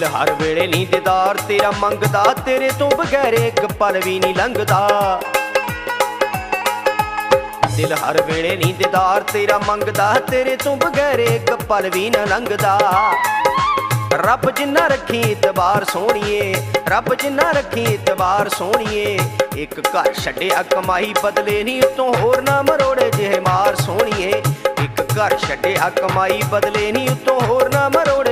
ਦਿਲ ਹਰ ਵੇਲੇ ਦੀਦਾਰ, ਤੇਰਾ ਮੰਗਦਾ, ਤੇਰੇ ਤੋਂ ਬਗੈਰ ਇੱਕ ਪਲ ਵੀ ਨਹੀਂ ਲੰਘਦਾ। ਦਿਲ ਹਰ ਵੇਲੇ ਨੀ ਦੀਦਾਰ, ਤੇਰਾ ਮੰਗਦਾ, ਤੇਰੇ ਤੋਂ ਬਗੈਰ ਇੱਕ ਪਲ ਵੀ ਨਾ ਲੰਘਦਾ। ਰੱਬ ਜਿੰਨਾ ਰੱਖੀ ਇਤਬਾਰ ਸੋਹਣੀਏ, ਰੱਬ ਜਿੰਨਾ ਰੱਖੀ ਇਤਬਾਰ ਸੋਹਣੀਏ, ਇੱਕ ਘਰ ਛੱਡਿਆ, ਕਮਾਈ ਬਦਲੇ ਨਹੀਂ, ਉਤੋਂ ਹੋਰ ਨਾ ਮਰੋੜੇ ਜਿਹੇ ਮਾਰ ਸੋਹਣੀਏ। ਇੱਕ ਘਰ ਛੱਡਿਆ, ਕਮਾਈ ਬਦਲੇ ਨਹੀਂ, ਉਤੋਂ ਹੋਰ ਨਾ ਮਰੋੜੇ